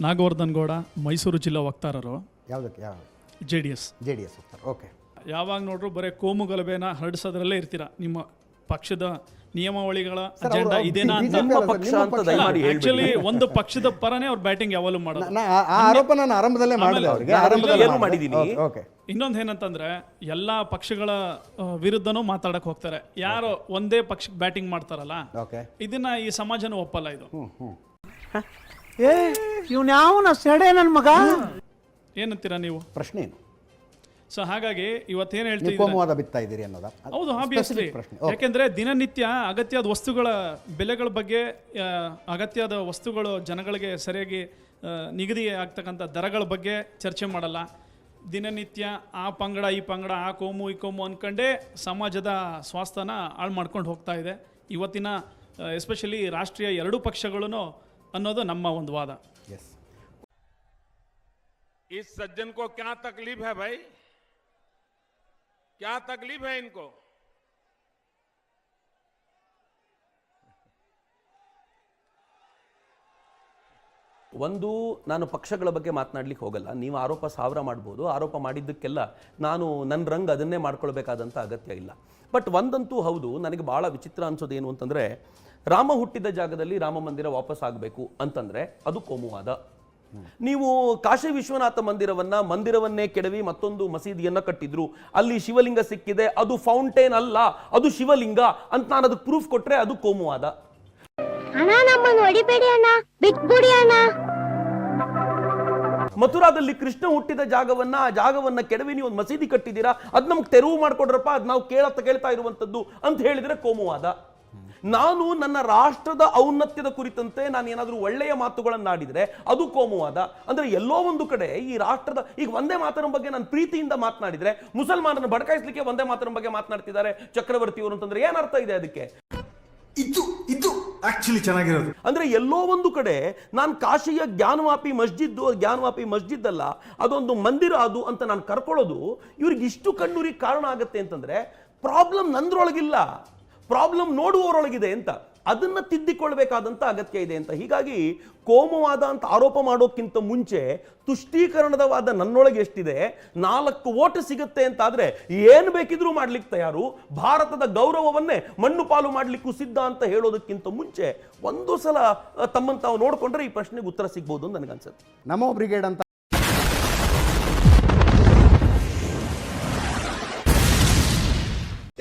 ನಾಗವರ್ಧನ್ ಗೌಡ ಮೈಸೂರು ಜಿಲ್ಲಾ ವಕ್ತಾರರು. ಯಾವುದಕ್ಕೆ? ಯಾವ J D S. J D S ಹೋಗ್ತಾರೆ ಓಕೆ. ಯಾವಾಗ ನೋಡ್ರು ಬರೀ ಕೋಮು ಗಲಭೆನ ಹರಡಿಸೋದ್ರಲ್ಲೇ ಇರ್ತೀರಾ? ನಿಮ್ಮ ಪಕ್ಷದ ನಿಯಮಾವಳಿಗಳ ಅಜೆಂಡಾ ಅವ್ರು- ಇದೇನಾ ಅಂತ BJP ಪಕ್ಷ ಅಂತ ಪಕ್ಷ. ದಯಮಾಡಿ ಹೇಳ್ಬೇಡಿ. ಆಕ್ಚುಲಿ ಒಂದು ಪಕ್ಷದ ಪರನೇ ಅವ್ರು ಬ್ಯಾಟಿಂಗ್ ಯಾವಾಗಲೂ ಮಾಡೋದು. ನಾ- ಆ ಆ ಆರೋಪ ನಾನು ಆರಂಭದಲ್ಲೇ ಮಾಡಿದೆ ಅವರಿಗೆ. ನಾನು ಆರಂಭದಲ್ಲೇ ಏನು ಮಾಡಿದೆ. ಮಾಡಿದ್ದೀನಿ? Okay, okay. ಇನ್ನೊಂದು ಏನಂತಂದ್ರೆ ಎಲ್ಲಾ ಪಕ್ಷಗಳ ಆ, ವಿರುದ್ಧನೂ ಮಾತಾಡಕ್ ಹೋಗ್ತಾರೆ. ಯಾರು ಒಂದೇ ಪಕ್ಷಕ್ಕೆ ಬ್ಯಾಟಿಂಗ್ ಮಾಡ್ತಾರಲ್ಲ ಓಕೆ. ಇದನ್ನ ಈ ಸಮಾಜನೂ ಒಪ್ಪಲ್ಲ ಇದು. ಏ ಇವ್ನ ಯಾವನ ಸೆಡೆ ನನ್ ಮಗ? ಏನಂತೀರಾ ನೀವು? ಪ್ರಶ್ನೆ ಏನು? ಸೊ ಹಾಗಾಗಿ ಇವತ್ತೇನ್ ಹೇಳ್ತೀವಿ ಬಿತ್ತಾ ಇದ್ದೀರಿ ಅನ್ನೋದಾ? ಹೌದು ಆಬ್ವಿಯಸ್ಲಿ specific ಪ್ರಶ್ನೆ. ಓಕೆ. ಯಾಕೆಂದ್ರೆ ದಿನನಿತ್ಯ ಅಗತ್ಯದ ವಸ್ತುಗಳ ಬೆಲೆಗಳ ಬಗ್ಗೆ ಆ, ಅಗತ್ಯದ ವಸ್ತುಗಳು ಜನಗಳಿಗೆ ಸರಿಯಾಗಿ ಆ, ನಿಗದಿ ಆಗ್ತಕ್ಕಂಥ ದರಗಳ ಬಗ್ಗೆ ಚರ್ಚೆ ಮಾಡಲ್ಲ. ದಿನನಿತ್ಯ ಆ ಪಂಗಡ ಈ ಪಂಗಡ ಆ ಕೋಮು ಈ ಕೋಮು ಅನ್ಕೊಂಡೇ ಸಮಾಜದ ಸ್ವಾಸ್ಥ್ಯನ ಹಾಳು ಮಾಡ್ಕೊಂಡು ಹೋಗ್ತಾ ಇದೆ. ಇವತ್ತಿನ ಎಸ್ಪೆಷಲಿ ರಾಷ್ಟ್ರೀಯ ಎರಡೂ ಪಕ್ಷಗಳು ಅನ್ನೋದು ನಮ್ಮ ಒಂದು ವಾದ ಎಸ್ इस सज्जन को क्या तकलीफ है भाई क्या तकलीफ है इनको ಒಂದು ನಾನು ಪಕ್ಷಗಳ ಬಗ್ಗೆ ಮಾತನಾಡ್ಲಿಕ್ಕೆ ಹೋಗಲ್ಲ ನೀವು ಆರೋಪ ಸಾವಿರ ಮಾಡ್ಬೋದು ಆರೋಪ ಮಾಡಿದ್ದಕ್ಕೆಲ್ಲ ನಾನು ನನ್ನ ರಂಗ್ ಅದನ್ನೇ ಮಾಡ್ಕೊಳ್ಬೇಕಾದಂಥ ಅಗತ್ಯ ಇಲ್ಲ ಬಟ್ ಒಂದಂತೂ ಹೌದು ನನಗೆ ಬಹಳ ವಿಚಿತ್ರ ಅನ್ಸೋದು ಏನು ಅಂತಂದ್ರೆ ರಾಮ ಹುಟ್ಟಿದ ಜಾಗದಲ್ಲಿ ರಾಮ ಮಂದಿರ ವಾಪಸ್ ಆಗಬೇಕು ಅಂತಂದ್ರೆ ಅದು ಕೋಮುವಾದ. ನೀವು ಕಾಶಿ ವಿಶ್ವನಾಥ ಮಂದಿರವನ್ನ ಮಂದಿರವನ್ನೇ ಕೆಡವಿ ಮತ್ತೊಂದು ಮಸೀದಿಯನ್ನ ಕಟ್ಟಿದ್ರು. ಅಲ್ಲಿ ಶಿವಲಿಂಗ ಸಿಕ್ಕಿದೆ ಅದು ಫೌಂಟೇನ್ ಅಲ್ಲ ಅದು ಶಿವಲಿಂಗ ಅಂತ ನಾನು ಅದಕ್ಕೆ ಪ್ರೂಫ್ ಕೊಟ್ರೆ ಅದು ಕೋಮುವಾದ. ಮಥುರಾದಲ್ಲಿ ಕೃಷ್ಣ ಹುಟ್ಟಿದ ಜಾಗವನ್ನ ಆ ಜಾಗವನ್ನ ಕೆಡವಿ ನೀವು ಒಂದು ಮಸೀದಿ ಕಟ್ಟಿದ್ದೀರಾ ಅದ್ ನಮ್ಗೆ ತೆರವು ಮಾಡ್ಕೊಡ್ರಪ್ಪ ಅದ್ ನಾವು ಕೇಳತ್ತ ಕೇಳ್ತಾ ಇರುವಂತದ್ದು ಅಂತ ಹೇಳಿದ್ರೆ ಕೋಮುವಾದ. ನಾನು ನನ್ನ ರಾಷ್ಟ್ರದ ಔನ್ನತ್ಯದ ಕುರಿತಂತೆ ನಾನು ಏನಾದರೂ ಒಳ್ಳೆಯ ಮಾತುಗಳನ್ನಾಡಿದ್ರೆ ಅದು ಕೋಮುವಾದ. ಅಂದ್ರೆ ಎಲ್ಲೋ ಒಂದು ಕಡೆ ಈ ರಾಷ್ಟ್ರದ ಈಗ ಒಂದೇ ಮಾತರಂ ಬಗ್ಗೆ ನಾನು ಪ್ರೀತಿಯಿಂದ ಮಾತನಾಡಿದರೆ ಮುಸಲ್ಮಾನರನ್ನು ಬಡಕಾಯಿಸ್ಲಿಕ್ಕೆ ಒಂದೇ ಮಾತರಂ ಬಗ್ಗೆ ಮಾತನಾಡ್ತಿದ್ದಾರೆ ಚಕ್ರವರ್ತಿಯವರು ಅಂತಂದ್ರೆ ಏನರ್ಥ ಅರ್ಥ ಇದೆ ಅದಕ್ಕೆ? ಇದು ಇದು ಆಕ್ಚುಲಿ ಚೆನ್ನಾಗಿರೋದು. ಅಂದ್ರೆ ಎಲ್ಲೋ ಒಂದು ಕಡೆ ನಾನು ಕಾಶಿಯ ಜ್ಞಾನವಾಪಿ ಮಸ್ಜಿದ್ ಜ್ಞಾನವಾಪಿ ಮಸ್ಜಿದ್ ಅಲ್ಲ ಅದೊಂದು ಮಂದಿರ ಅದು ಅಂತ ನಾನು ಕರ್ಕೊಳ್ಳೋದು ಇವ್ರಿಗೆ ಇಷ್ಟು ಕಣ್ಣೂರಿಗೆ ಕಾರಣ ಆಗುತ್ತೆ ಅಂತಂದ್ರೆ ಪ್ರಾಬ್ಲಮ್ ನಂದ್ರೊಳಗಿಲ್ಲ. ಪ್ರಾಬ್ಲಮ್ ನೋಡುವವರೊಳಗಿದೆ ಅಂತ, ಅದನ್ನ ತಿದ್ದಿಕೊಳ್ಬೇಕಾದಂತ ಅಗತ್ಯ ಇದೆ ಅಂತ. ಹೀಗಾಗಿ ಕೋಮವಾದ ಅಂತ ಆರೋಪ ಮಾಡೋಕ್ಕಿಂತ ಮುಂಚೆ ತುಷ್ಟೀಕರಣದ ವಾದ ನನ್ನೊಳಗೆ ಎಷ್ಟಿದೆ, ನಾಲ್ಕು ಓಟ್ ಸಿಗುತ್ತೆ ಅಂತಾದ್ರೆ ಏನು ಬೇಕಿದ್ರೂ ಮಾಡ್ಲಿಕ್ಕೆ ತಯಾರು. ಭಾರತದ ಗೌರವವನ್ನೇ ಮಣ್ಣು ಪಾಲು ಮಾಡ್ಲಿಕ್ಕೂ ಸಿದ್ಧ ಅಂತ ಹೇಳೋದಕ್ಕಿಂತ ಮುಂಚೆ ಒಂದು ಸಲ ತಮ್ಮನ್ನು ತಾವು ನೋಡ್ಕೊಂಡ್ರೆ ಈ ಪ್ರಶ್ನೆಗೆ ಉತ್ತರ ಸಿಗ್ಬೋದು ಅಂತ ನನಗನ್ಸುತ್ತೆ. ನಮೋ ಬ್ರಿಗೇಡ್ ಅಂತ